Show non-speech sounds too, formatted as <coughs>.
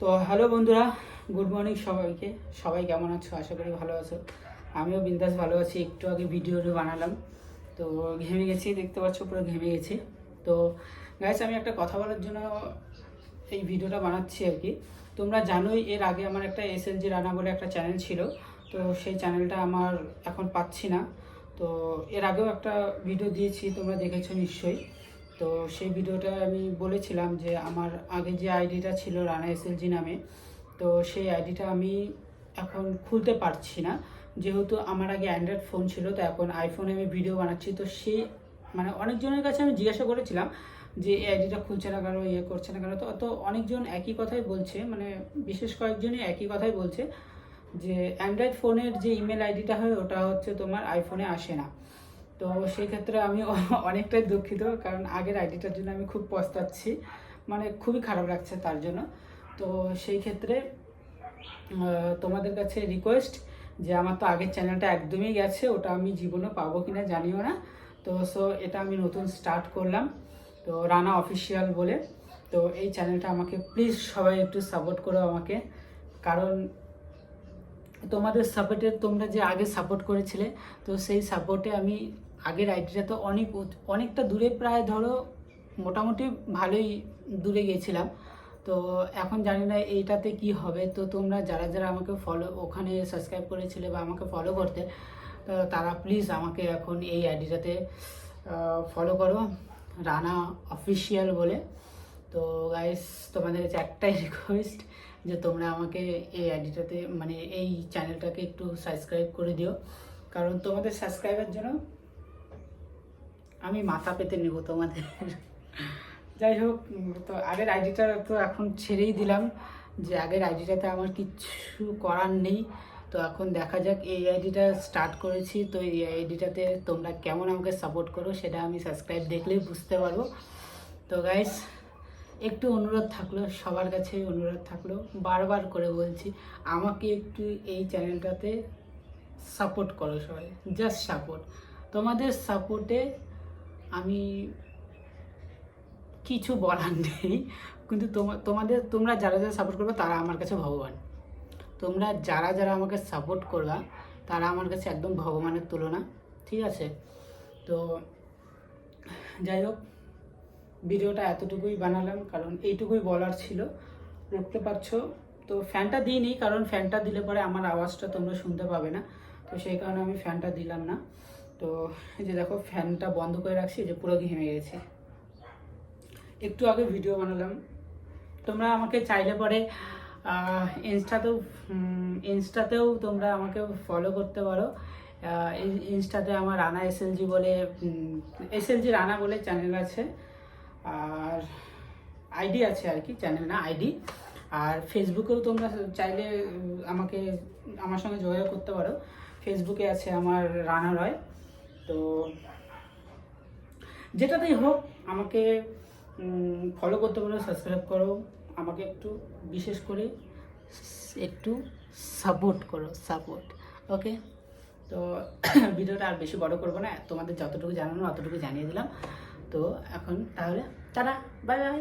তো হ্যালো বন্ধুরা, good morning সবাইকে। সবাই কেমন আছো? আশা করি ভালো আছো। আমিও বিন্দাস ভালো আছি। একটু আগে ভিডিওটা বানালাম। তো ঘেমে গেছি, দেখতে পাচ্ছ পুরো ঘেমে গেছি। তো গাইস আমি একটা কথা বলার জন্য এই ভিডিওটা বানাচ্ছি আর কি। তোমরা জানোই, এর আগে আমার একটা এস এল রানা বলে একটা চ্যানেল ছিল। তো সেই চ্যানেলটা আমার এখন পাচ্ছি না। তো এর আগেও একটা ভিডিও দিয়েছি, তোমরা দেখেছ নিশ্চয়ই। তো সেই ভিডিওটা আমি বলেছিলাম যে আমার আগে যে আইডিটা ছিল রানা এসএলজি নামে, তো সেই আইডিটা আমি এখন খুলতে পারছি না। যেহেতু আমার আগে অ্যান্ড্রয়েড ফোন ছিল, তো এখন আইফোনে আমি ভিডিও বানাচ্ছি। তো সেই মানে অনেকজনের কাছে আমি জিজ্ঞাসা করেছিলাম যে, এই আইডিটা খুলছে না কেন? ইয়ে করছে না কেন? তো অত অনেকজন একই কথাই বলছে মানে বিশেষ কয়েকজনই একই কথাই বলছে যে, অ্যান্ড্রয়েড ফোনের যে ইমেল আইডিটা হয়, ওটা হচ্ছে তোমার আইফোনে আসে না। তো সেই ক্ষেত্রে আমি <laughs> অনেকটাই দুঃখিত, কারণ আগের আইডিটার জন্য আমি খুব পস্তাচ্ছি। মানে খুবই খারাপ লাগছে তার জন্য। তো সেই ক্ষেত্রে তোমাদের কাছে রিকোয়েস্ট যে আমার তো আগের চ্যানেলটা একদমই গেছে, ওটা আমি জীবনে পাবো কিনা জানিও না। তো সো এটা আমি নতুন স্টার্ট করলাম। তো রানা অফিসিয়াল বলে। তো এই চ্যানেলটা আমাকে প্লিজ সবাই একটু সাপোর্ট করো আমাকে। কারণ তোমাদের সাপোর্টে তোমরা যে আগে সাপোর্ট করেছিলে, তো সেই সাপোর্টে আমি আগের আইডিটা তো অনেক অনেকটা দূরে প্রায় ধরো মোটামুটি ভালোই দূরে গেছিলাম। তো এখন জানি না এইটাতে কি হবে। তো তোমরা যারা যারা আমাকে ফলো ওখানে সাবস্ক্রাইব করেছিলে বা আমাকে ফলো করতে তারা প্লিজ আমাকে এখন এই আইডিটাতে ফলো করো। রানা অফিসিয়াল বলে। তো গাইস তোমাদের কাছে একটাই রিকোয়েস্ট যে তোমরা আমাকে এই আইডিটাতে মানে এই চ্যানেলটাকে একটু সাবস্ক্রাইব করে দিও। কারণ তোমাদের সাবস্ক্রাইবের জন্য আমি মাথা পেতে নেব তোমাদের। যাই হোক, তো আগের আইডিটা তো এখন ছেড়েই দিলাম যে আগের আইডিটাতে আমার কিচ্ছু করার নেই। তো এখন দেখা যাক, এই আইডিটা স্টার্ট করেছি। তো এই আইডিটাতে তোমরা কেমন আমাকে সাপোর্ট করো সেটা আমি সাবস্ক্রাইব দেখলেই বুঝতে পারব। তো গাইস একটু অনুরোধ থাকল, সবার কাছে অনুরোধ থাকল, বারবার করে বলছি, আমাকে একটু এই চ্যানেলটাতে সাপোর্ট করো সবাই জাস্ট সাপোর্ট তোমাদের সাপোর্টে আমি কিছু বলার নেই, কিন্তু তোমা- তোমাদের, তোমরা যারা যারা সাপোর্ট করবে তারা আমার কাছে ভগবান। তোমরা যারা যারা আমাকে সাপোর্ট করবা, তারা আমার কাছে একদম ভগবানের তুলনা, ঠিক আছে? তো যাই হোক, ভিডিওটা এতটুকুই বানালাম, কারণ এইটুকুই বলার ছিল, দেখতে পাচ্ছ? তো ফ্যানটা দিইনি, কারণ ফ্যানটা দিলে পরে আমার আওয়াজটা তোমরা শুনতে পাবে না, তো সেই কারণে আমি ফ্যানটা দিলাম না। তো এই যে দেখো ফ্যানটা বন্ধ করে রাখছি যে পুরো ঘেমে গেছে। একটু আগে ভিডিও বানালাম। তোমরা আমাকে চাইলে পরে ইনস্টাতেও ইনস্টাতেও তোমরা আমাকে ফলো করতে পারো। ইনস্টাতে আমার রানা এসএলজি বলে এসএলজি রানা বলে চ্যানেল আছে। আর আইডি আছে আর কি চ্যানেল না আইডি আর ফেসবুকেও তোমরা চাইলে আমাকে, আমার সঙ্গে যোগাযোগ করতে পারো। ফেসবুকে আছে আমার রানা রয়। তো যেটাতেই হোক, আমাকে ফলো করতে পারো সাবস্ক্রাইব করো, আমাকে একটু বিশেষ করে একটু সাপোর্ট করো সাপোর্ট ওকে তো <coughs> ভিডিওটা আর বেশি বড় করব না, তোমাদের যতটুকু জানানো, অতটুকু জানিয়ে দিলাম। তো এখন তাহলে তারা বাই বাই